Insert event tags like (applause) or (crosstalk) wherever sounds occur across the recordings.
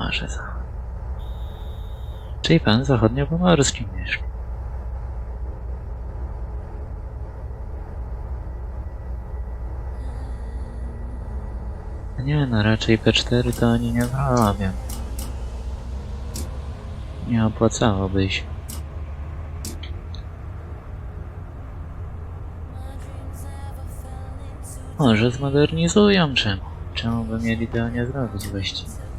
Zachodnie. Czyli pan zachodniopomorskim mieszka. Nie no, raczej P4 to oni nie robią. Nie opłacałoby się. Może zmodernizują czemu? Czemu by mieli tego nie zrobić właściwie?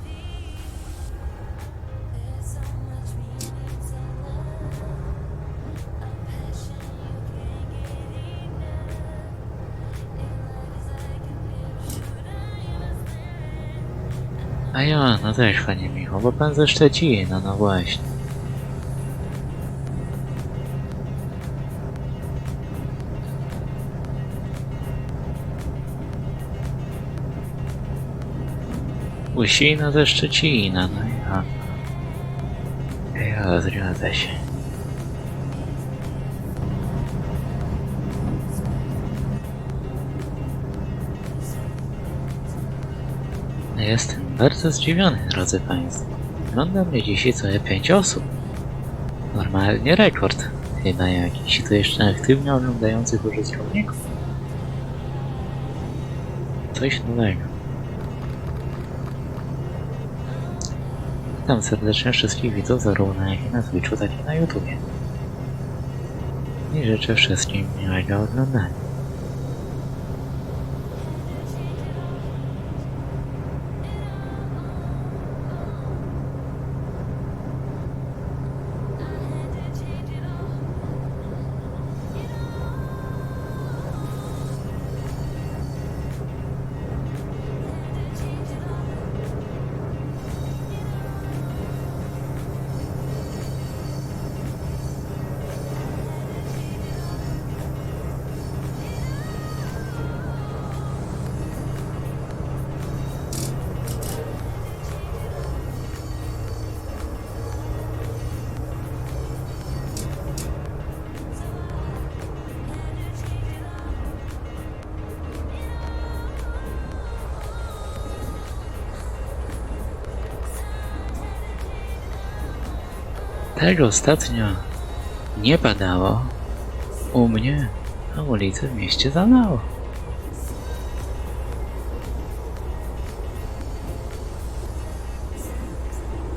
A ja, no też panie Michał, bo pan ze Szczecina, no właśnie. Łysina ze Szczecina, no ja. Ja, zgadza się. Jestem bardzo zdziwiony, drodzy Państwo. Ogląda mnie dzisiaj całe pięć osób. Normalnie rekord. Chyba jakiś. To jeszcze aktywnie oglądających użytkowników. Coś nowego. Witam serdecznie wszystkich widzów zarówno jak i na Twitchu, tak i na YouTubie. I życzę wszystkim miłego oglądania. Tak ostatnio nie padało. U mnie na ulicy w mieście zalało.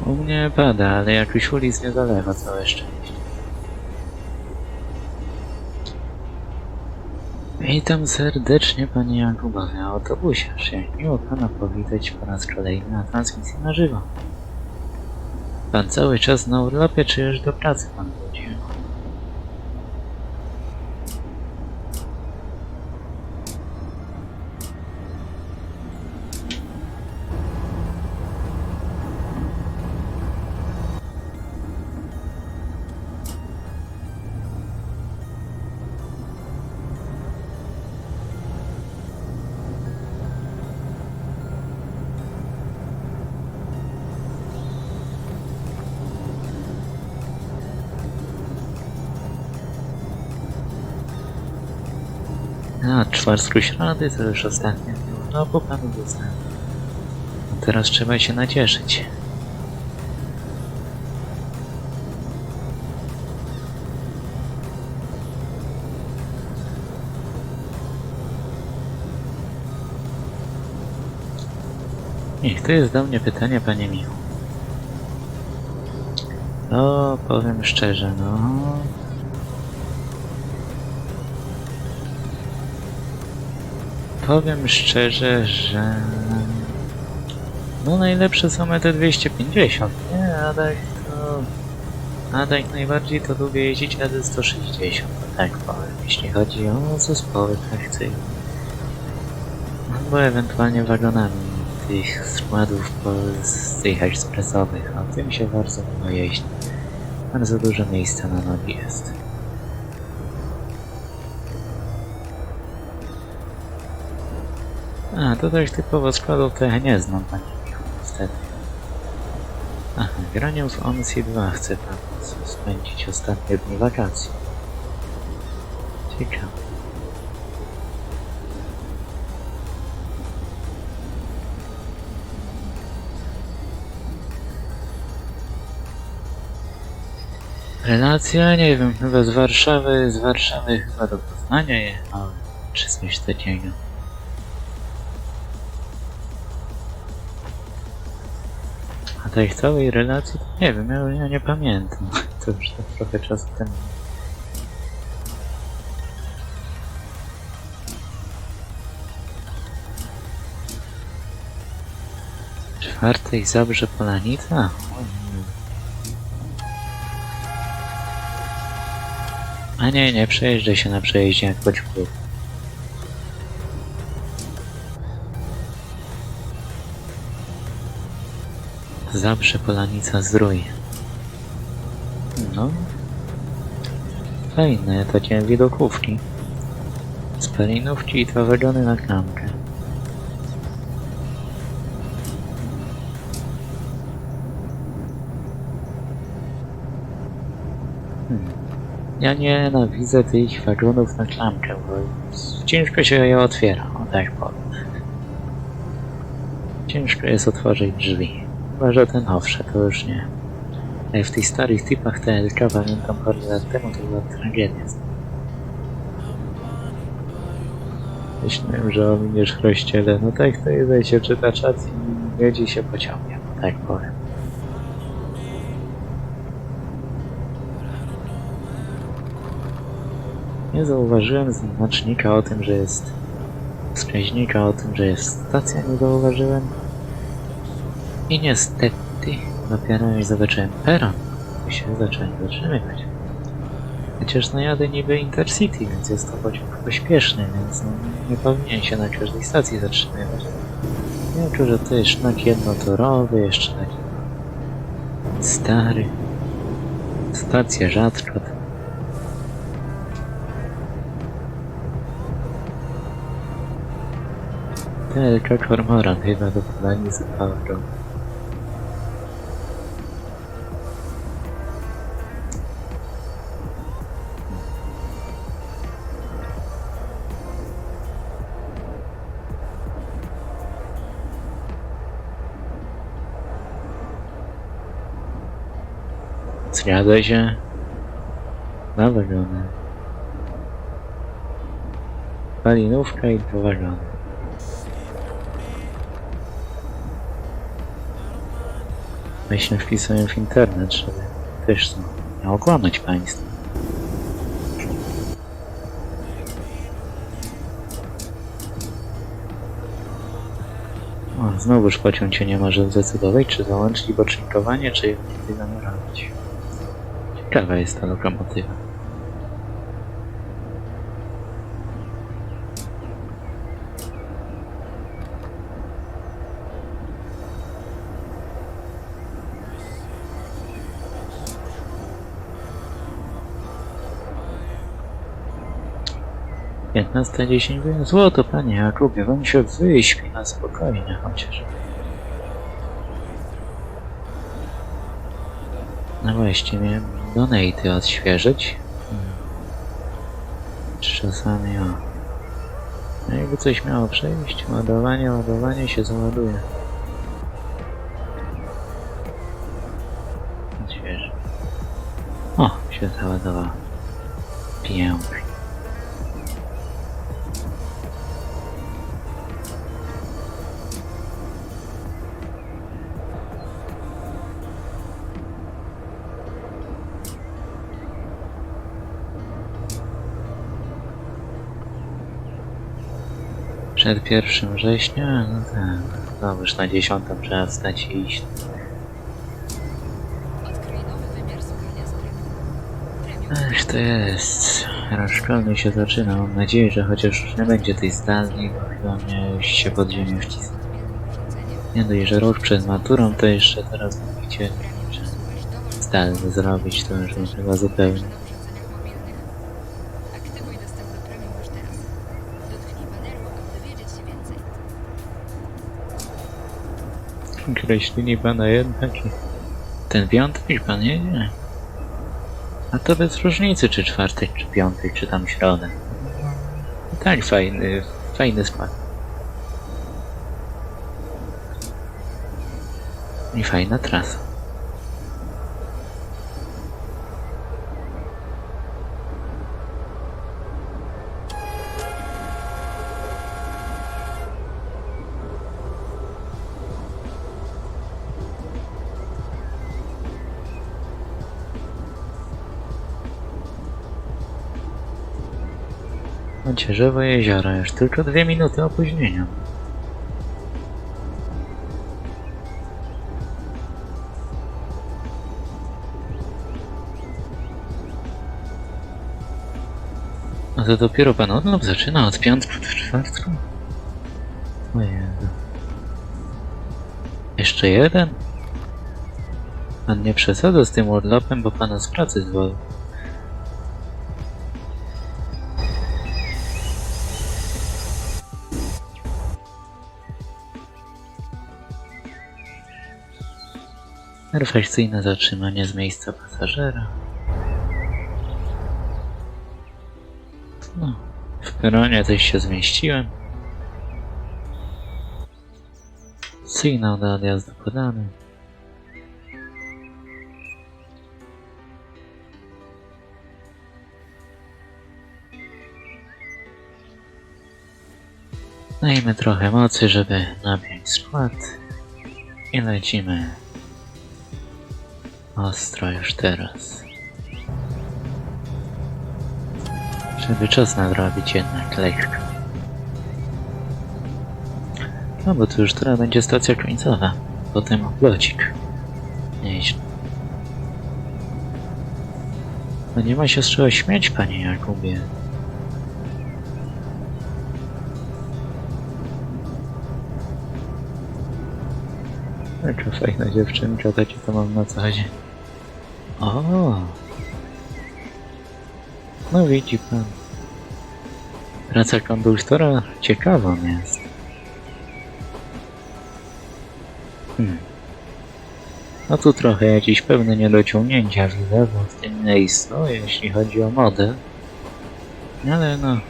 U mnie pada, ale jakiś ulic nie zalewa, całe szczęście. Witam serdecznie Panie Jakubowie, autobusiarz. Jak miło Pana powitać po raz kolejny na transmisji na żywo. Pan cały czas na urlopie, czy już do pracy Pan wrócił? A, czwartku środy to już ostatnie dni urlopu Panu dostałem. No teraz trzeba się nacieszyć. Niech to jest do mnie pytanie, Panie Michu. O, powiem szczerze, no... Powiem szczerze, że... No najlepsze są te 250, nie? A tak to... A tak najbardziej to lubię jeździć na 160, tak powiem, jeśli chodzi o zespoły trakcyjne. Albo ewentualnie wagonami tych składów z tych ekspresowych, a tym się bardzo miło jeździ. Bardzo dużo miejsca na nogi jest. A, tutaj typowo składów tych nie znam, panie niestety. Aha, granią w OMSI 2 chce pan spędzić ostatnie dni wakacji. Ciekawe. Relacja, nie wiem, chyba z Warszawy, z Warszawy chyba do Poznania jechałem, czy coś takiego. A tej całej relacji, to nie wiem, ja, ja nie pamiętam. (laughs) To już tak trochę czasu temu. Czwartej Zabrze Polanica? A nie, nie, przejeżdżaj się na przejeździe jak pociągu. Zabrze Polanica Zdrój. No. Fajne takie widokówki. Spalinówki i dwa wagony na klamkę. Hmm. Ja nienawidzę tych wagonów na klamkę, bo ciężko się je otwiera, o tak powiem. Ciężko jest otworzyć drzwi. Chyba, ten owsze, to już nie. W tych starych typach TLK pamiętam parę lat temu to była tragedia. Myślałem, że ominiesz chrościele. No tak, to jest, się czyta czat i jedzie się pociągiem, tak powiem. Nie zauważyłem znacznika o tym, że jest... wskaźnika o tym, że jest stacja, nie zauważyłem. I niestety, dopiero jak zobaczyłem peron, to się zacząłem zatrzymywać. Chociaż no jadę niby Intercity, więc jest to pociąg pośpieszny, więc no, nie powinien się na każdej stacji zatrzymywać. Jako, że to jest szlak jednotorowy, jeszcze taki stary. Stacja rzadko. TLK Kormoran chyba do podania zapałego. Zgadza się. Dwa wagony. Palinówka i dwa wagony. Myślę, wpisuję w internet, żeby też no, nie okłamać państwa. Znowuż pociąg się nie może zdecydować, czy załączyć bocznikowanie, czy nie robić. Ciekawa jest ta lokomotywa. Piętnasta dziesięć złoto, panie Jakubie, wam się wyśpi na spokojnie chociaż. No właśnie, miałem donaty odświeżyć. Czasami o. No jakby coś miało przejść, ładowanie, ładowanie się załaduje. Odświeży. O, się załadowało. Przed 1 września? No tak. No już na 10 trzeba wstać i iść. Ech, to jest. Rok szkolny się zaczyna. Mam nadzieję, że chociaż już nie będzie tej zdalnej, bo chyba mnie już się pod ziemię wcisnę. Nie dość, że rok przed maturą, to jeszcze teraz mówicie dowolny zdalny zrobić, to już chyba zupełnie. Kreślili pana jednak i... Ten piątek pan jedzie? A to bez różnicy, czy czwartek, czy piątek, czy tam środę. I tak fajny, fajny smak. I fajna trasa. Macierzewo jeziora, już tylko dwie minuty opóźnienia. A to dopiero pan odlot zaczyna od piątku do czwartku? O Jezu. Jeszcze jeden? Pan nie przesadza z tym urlopem, bo pana z pracy zwołał. Perfekcyjne zatrzymanie z miejsca pasażera. No, w peronie też się zmieściłem. Sygnał do odjazdu podany. Dajmy trochę mocy, żeby napiąć skład. I lecimy ostro już teraz. Żeby czas nadrobić jednak lekko. No bo to już teraz będzie stacja końcowa. Potem oplocik. Nieźle. No nie ma się z czego śmiać, panie Jakubie. Jaka fajna dziewczynka, takie to mam na co. O! No widzi pan. Praca konduktora ciekawą jest. Hmm. No tu trochę jakieś pewne niedociągnięcia widzę w tym miejscu, jeśli chodzi o modę. Ale no...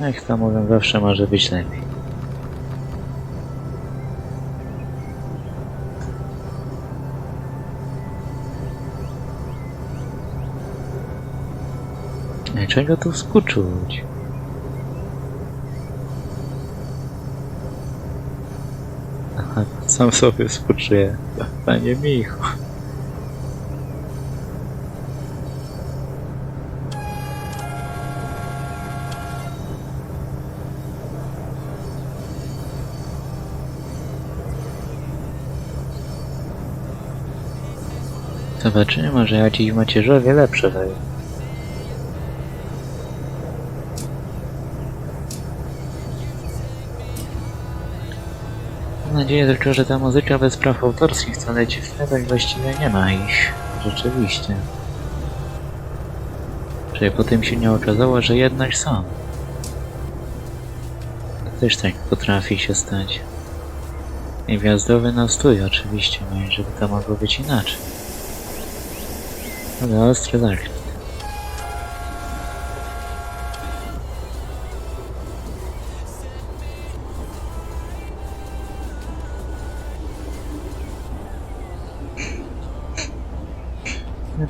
Jak to mówią, zawsze może być lepiej. Czego tu współczuć? Aha, sam sobie współczuję. Panie Michu. Zobaczymy, może jakiś macierzowie lepsze wejdą. Nadzieję tylko, że ta muzyka bez praw autorskich wcale w sklepach właściwie nie ma ich. Rzeczywiście. Żeby potem się nie okazało, że jednak są. To też tak potrafi się stać. I wjazdowy nastój oczywiście, no i żeby to mogło być inaczej. Ale ostry zakręt.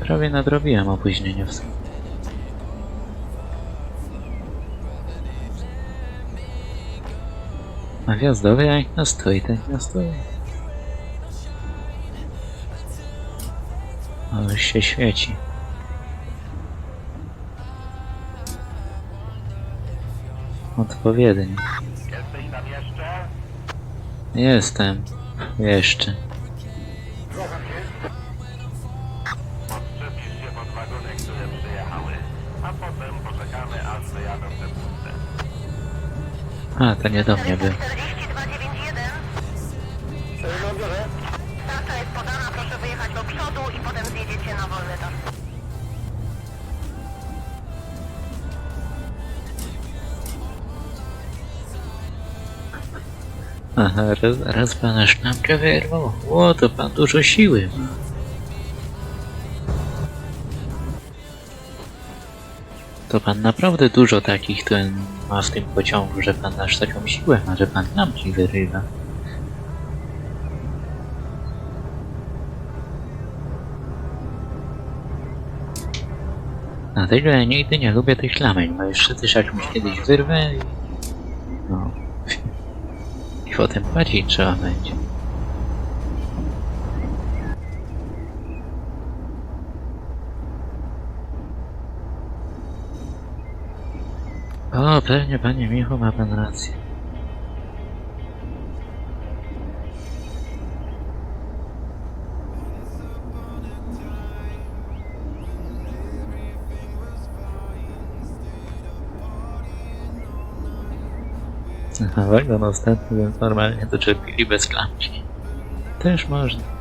Prawie nadrobiłem opóźnienie w sumie. A wjazdowy jak na stoi, tak na stoi. Ale się świeci. Odpowiedni. Jesteś tam jeszcze? Jestem. Jeszcze. Wagony, które przyjechały, a potem poczekamy, aż wyjadą te puste. A, to nie do mnie był. 4291. Trasa jest podana, proszę wyjechać do przodu i potem zjedziecie na wolny tor. Aha, raz, raz pana szklankę wyrwał. Ło, to pan dużo siły ma. To pan naprawdę dużo takich ten ma w tym pociągu, że pan aż taką siłę ma, że pan klamki wyrywa. Dlatego ja nigdy nie lubię tych klamek, bo już wszyscy jakąś kiedyś wyrwę i... No... (laughs) I potem płacić trzeba będzie. O, pewnie, panie Michu, ma pan rację. Wagon ostatni, więc normalnie doczepili bez klamki. Też można.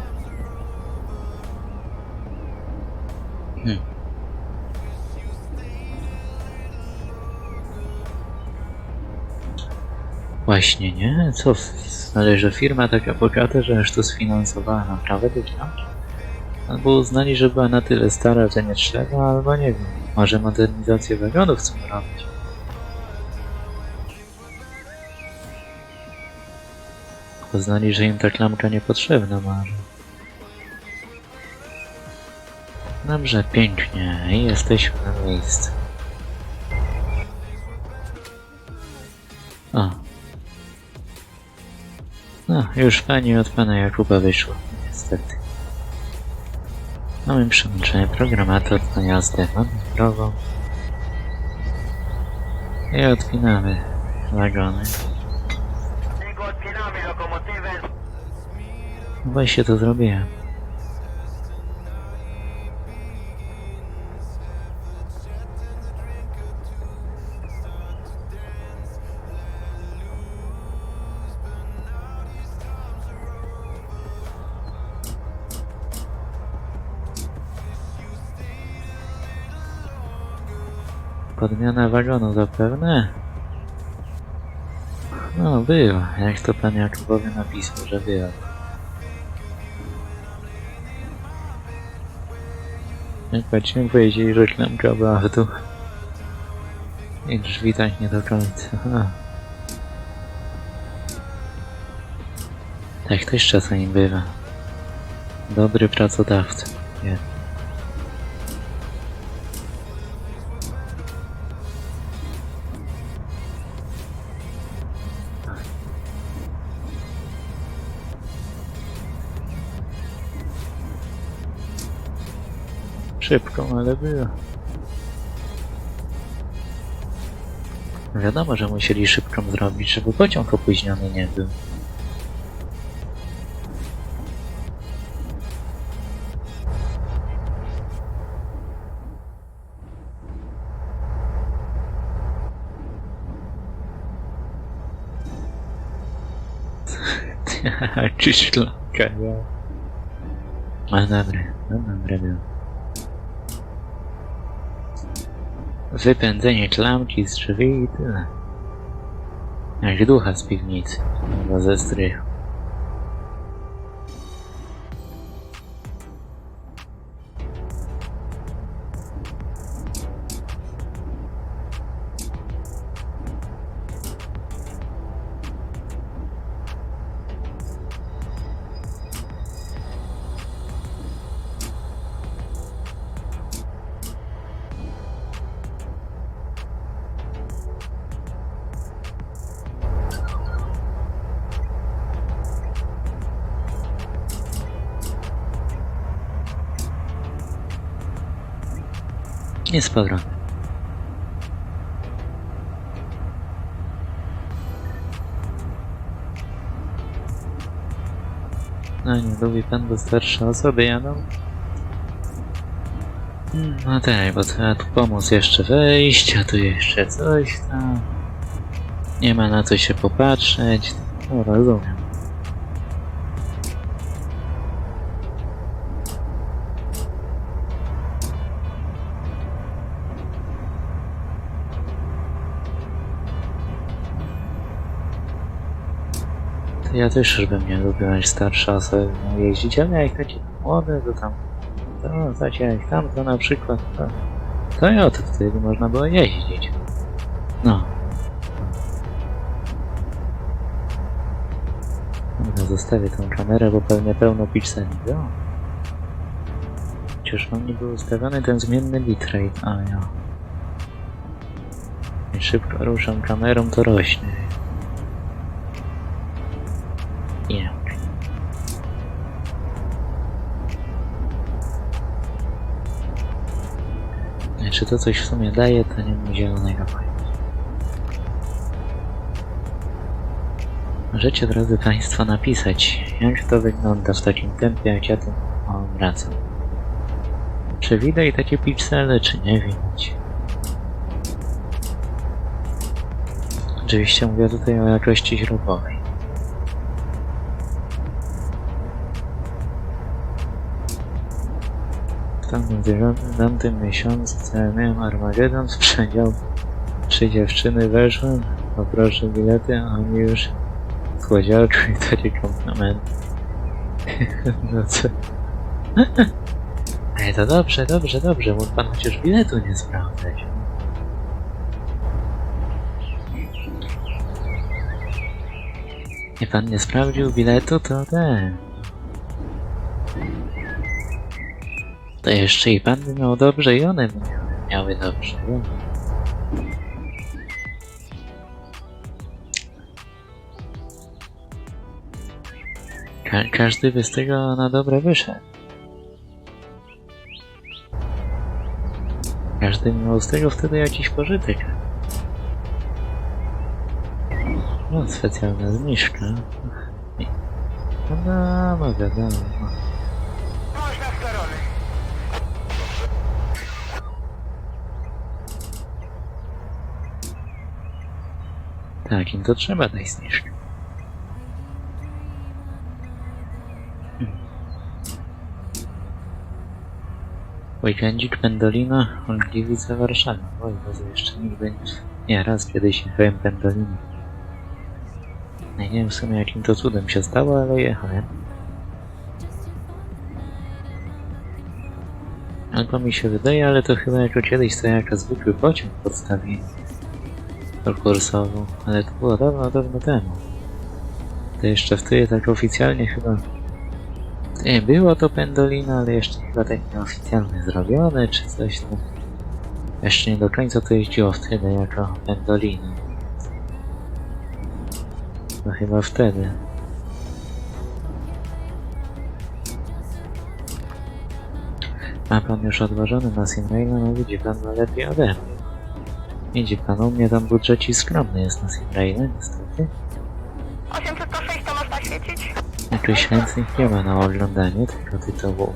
Właśnie, nie? Co? Ale że firma taka bogata, że aż to sfinansowała naprawę tej klamki? Albo uznali, że była na tyle stara, że nie trzeba, albo nie wiem. Może modernizację wagonów chcą robić. Uznali, że im ta klamka niepotrzebna może. Dobrze, pięknie. I jesteśmy na miejscu. O. No, już pani od pana Jakuba wyszło, niestety. Mamy przełączenie programator na jazdę manewrową. I odpinamy wagony. Odpinamy lokomotywę. Właśnie to zrobiłem. Podmiana wagonu zapewne? No, bywa. Jak to pan Jakubowi napisał, że bywa. Jak patrzyłem, powiedzieli, że klamka była w dół. I drzwi tak nie do końca. A. Tak też czasami bywa. Dobry pracodawca. Nie. Szybko, ale było. Wiadomo, że musieli szybką zrobić, żeby pociąg opóźniony nie był. (laughs) Czy szlaka, ja. No dobre, no dobre było. Wypędzenie klamki z drzwi i tyle. Jak ducha z piwnicy, albo ze strychu. Nie z powrotem. No nie lubi pan, bo starsze osoby jadą? No tak, bo trzeba tu pomóc jeszcze wejść, a tu jeszcze coś tam. Nie ma na co się popatrzeć. No rozumiem. Ja też już bym nie lubił, jak starsza miał jeździć, ale jak takie młode, to tam, to znacie jak tam, to na przykład, to, to ja to wtedy można było jeździć. No. Dobra, zostawię tą kamerę, bo pewnie pełno pikseli, no. Chociaż mam nie był ustawiony ten zmienny bitrate, a ja. Szybko ruszam kamerą, to rośnie. czy to coś w sumie daje, to nie mam zielonego pojęcia. Możecie, drodzy Państwo, napisać, jak to wygląda w takim tempie, jak ja tym mam rację. Czy widać takie piksele, czy nie widać? Oczywiście mówię tutaj o jakości źródłowej. W tamtym, dziewiątym- miesiącu, co ja miałem Armagedon, trzy dziewczyny, weszłem, poproszę bilety, a oni już słodziaczku i takie komplementy. (laughs) no co? (laughs) Ale to dobrze, dobrze, dobrze, mógł pan chociaż biletu nie sprawdzać. Nie pan nie sprawdził biletu, to ten. To jeszcze i pan by miał dobrze i one by miały, dobrze. Ka każdy by z tego na dobre wyszedł. Każdy miał z tego wtedy jakiś pożytek. No, specjalna zniżka. No, no wiadomo. Można z Werony. Tak, im to trzeba dać zniżkę. Weekendzik Pendolino, Gliwice, Warszawa. Oj, Boże, jeszcze nigdy nie... Raz kiedyś jechałem Pendolino. No nie wiem w sumie jakim to cudem się stało, ale jechałem. Albo mi się wydaje, ale to chyba jako kiedyś to jako zwykły pociąg podstawili konkursową, ale to było dawno, dawno temu. To jeszcze wtedy tak oficjalnie chyba... Nie, było to Pendolino, ale jeszcze chyba tak nieoficjalnie zrobione, czy coś tam. Jeszcze nie do końca to jeździło wtedy jako Pendolino. No chyba wtedy. Ma pan już odłożony na Simraila, no widzi pan no lepiej ode mnie. Widzi pan, u mnie tam budżecik skromny jest na Simraile, niestety. 806 to można świecić? Jakoś chętnych nie ma na oglądanie, tylko tytułu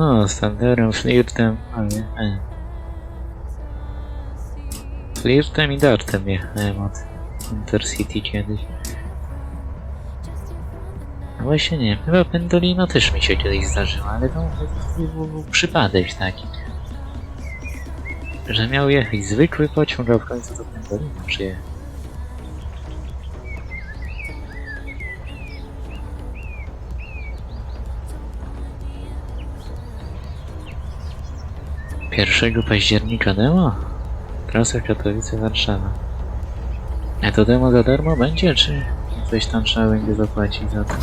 No, z Thunderem, Flirtem, ale... E. Flirtem i Dartem jechałem od Intercity kiedyś. No właśnie nie, chyba Pendolino też mi się kiedyś zdarzyło, ale to był- przypadek taki. Że miał jechać zwykły pociąg, a w końcu to Pendolino przyjechał. Pierwszego października demo? Trasa Katowice-Warszawa. A to demo za darmo będzie, czy coś tam trzeba będzie zapłacić za to?